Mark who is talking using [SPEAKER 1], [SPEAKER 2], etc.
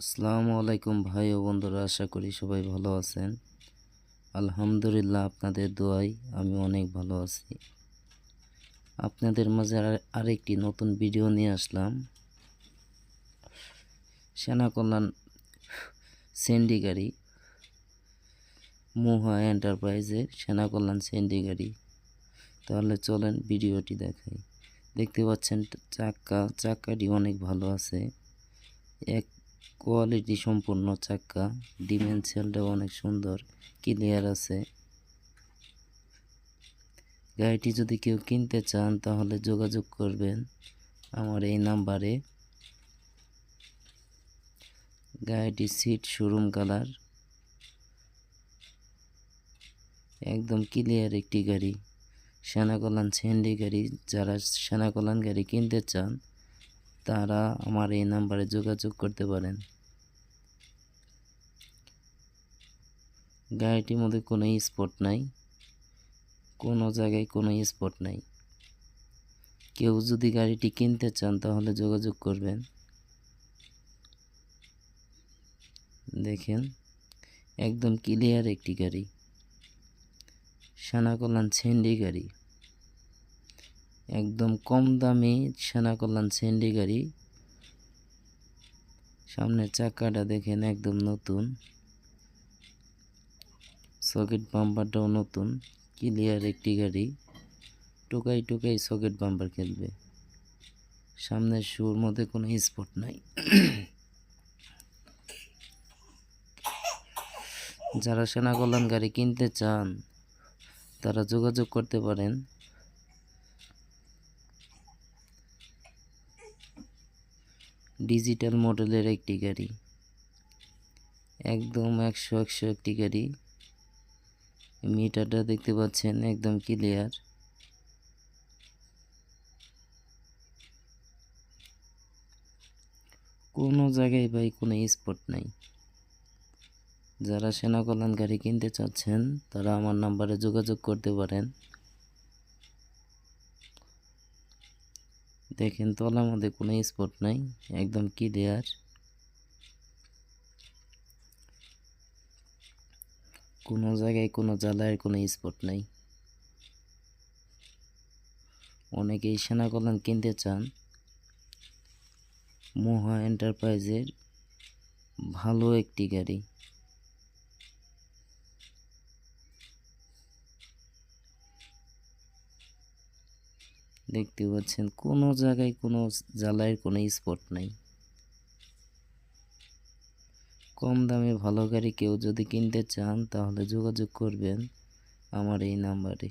[SPEAKER 1] আসসালামু আলাইকুম ভাই ও বন্ধুরা, আশা করি সবাই ভালো আছেন। আলহামদুলিল্লাহ আপনাদের দোয়াই আমি অনেক ভালো আছি। আপনাদের মাঝে আর- আরেকটি নতুন ভিডিও নিয়ে আসলাম। সেনা কল্যাণ সেন্ডি গাড়ি মুহা এন্টারপ্রাইজের সেনা কল্যাণ সেন্ডি গাড়ি তাহলে চলেন ভিডিওটি দেখাই। দেখতে পাচ্ছেন, চাক্কা, চাক্কাটি অনেক ভালো আছে। এক কোয়ালিটি সম্পূর্ণ চাক্কা, ডিমেনশিয়ালটাও অনেক সুন্দর, ক্লিয়ার আছে। গাড়িটি যদি কেউ কিনতে চান, তাহলে যোগাযোগ করবেন আমার এই নাম্বারে। গাড়িটি সিট, শোরুম কালার, একদম ক্লিয়ার একটি গাড়ি। সেনাকল্যাণ সেন্ডি গাড়ি, যারা সেনাকল্যাণ গাড়ি কিনতে চান তারা আমার এই নাম্বারে যোগাযোগ করতে পারেন। গাড়িটির মধ্যে কোনো স্পট নাই। কোনো জায়গায় কোনো স্পট নাই। কেউ যদি গাড়িটি কিনতে চান তাহলে যোগাযোগ করবেন। দেখেন, একদম ক্লিয়ার একটি গাড়ি। সেনা কল্যাণ সেন্ডি গাড়ি। একদম কম দামে সেনা কল্যাণ সেন্ডি গাড়ি। সামনের চাকাটা দেখেন একদম নতুন। সকেট বাম্পারটাও নতুন, ক্লিয়ার একটি গাড়ি। টোকাই টোকাই সকেট বাম্পার খেলবে। সামনের শুর মধ্যে কোনো স্পট নাই। যারা সেনা কল্যাণ গাড়ি কিনতে চান, তারা যোগাযোগ করতে পারেন। ডিজিটাল মডেলের একটি গাড়ি। একদম একশো একশো একটি গাড়ি। মিটারটা দেখতে পাচ্ছেন একদম ক্লিয়ার। কোনো জায়গায় ভাই কোনো স্পট নাই। যারা সেনা কল্যাণ গাড়ি কিনতে চাচ্ছেন, তারা আমার নাম্বারে যোগাযোগ করতে পারেন। দেখেন, তলার মধ্যে কোনো স্পট নাই, একদম ক্লিয়ার কোনো জায়গায় কোনো জ্বালায়ের কোনো স্পট নাই। অনেকেই সেনা কল্যাণ কিনতে চান। মোহা এন্টারপ্রাইজের ভালো একটি গাড়ি। দেখতে পাচ্ছেন, কোনো জায়গায় কোনো জ্বালায়ের কোনো স্পট নাই। কম দামে ভালো গাড়ি কেউ যদি কিনতে চান, তাহলে যোগাযোগ করবেন আমার এই নাম্বারে